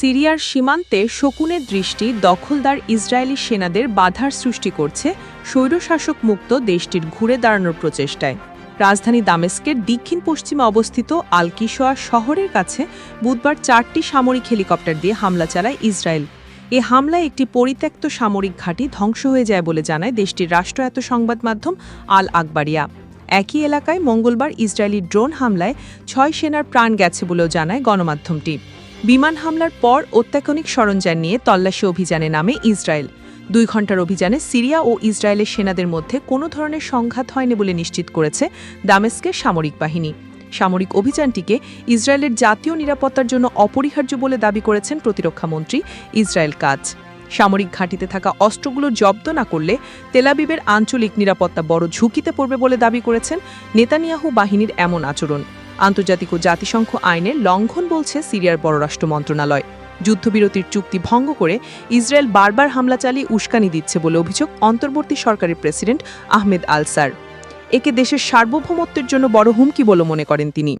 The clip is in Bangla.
সিরিয়ার সীমান্তে শকুনের দৃষ্টি দখলদার ইসরায়েলি সেনাদের বাধার সৃষ্টি করছে স্বৈরশাসক মুক্ত দেশটির ঘুরে দাঁড়ানোর প্রচেষ্টায়। রাজধানী দামেস্কের দক্ষিণ পশ্চিমে অবস্থিত আলকিশোয়া শহরের কাছে বুধবার চারটি সামরিক হেলিকপ্টার দিয়ে হামলা চালায় ইসরায়েল। এ হামলায় একটি পরিত্যক্ত সামরিক ঘাঁটি ধ্বংস হয়ে যায় বলে জানায় দেশটির রাষ্ট্রায়ত্ত সংবাদ মাধ্যম আল আকবারিয়া একই এলাকায় মঙ্গলবার ইসরায়েলি ড্রোন হামলায় ছয় সেনার প্রাণ গেছে বলেও জানায় গণমাধ্যমটি। বিমান হামলার পর অত্যাধুনিক সরঞ্জাম নিয়ে তল্লাশি অভিযানে নামে ইসরায়েল। দুই ঘণ্টার অভিযানে সিরিয়া ও ইসরায়েলের সেনাদের মধ্যে কোনো ধরনের সংঘাত হয়নি বলে নিশ্চিত করেছে দামেস্কের সামরিক বাহিনী। সামরিক অভিযানটিকে ইসরায়েলের জাতীয় নিরাপত্তার জন্য অপরিহার্য বলে দাবি করেছেন প্রতিরক্ষামন্ত্রী ইসরায়েল কাজ। সামরিক ঘাঁটিতে থাকা অস্ত্রগুলো জব্দ না করলে তেলাবিবের আঞ্চলিক নিরাপত্তা বড় ঝুঁকিতে পড়বে বলে দাবি করেছেন নেতানিয়াহু বাহিনীর এমন আচরণ। আন্তর্জাতিক ও জাতিসংঘ আইনের লঙ্ঘন বলছে সিরিয়ার পররাষ্ট্র মন্ত্রণালয়। যুদ্ধবিরতির চুক্তি ভঙ্গ করে ইসরায়েল বারবার হামলা চালিয়ে উস্কানি দিচ্ছে বলে অভিযোগ অন্তর্বর্তী সরকারের প্রেসিডেন্ট আহমেদ আলসার। একে দেশের সার্বভৌমত্বের জন্য বড় হুমকি বলে মনে করেন তিনি।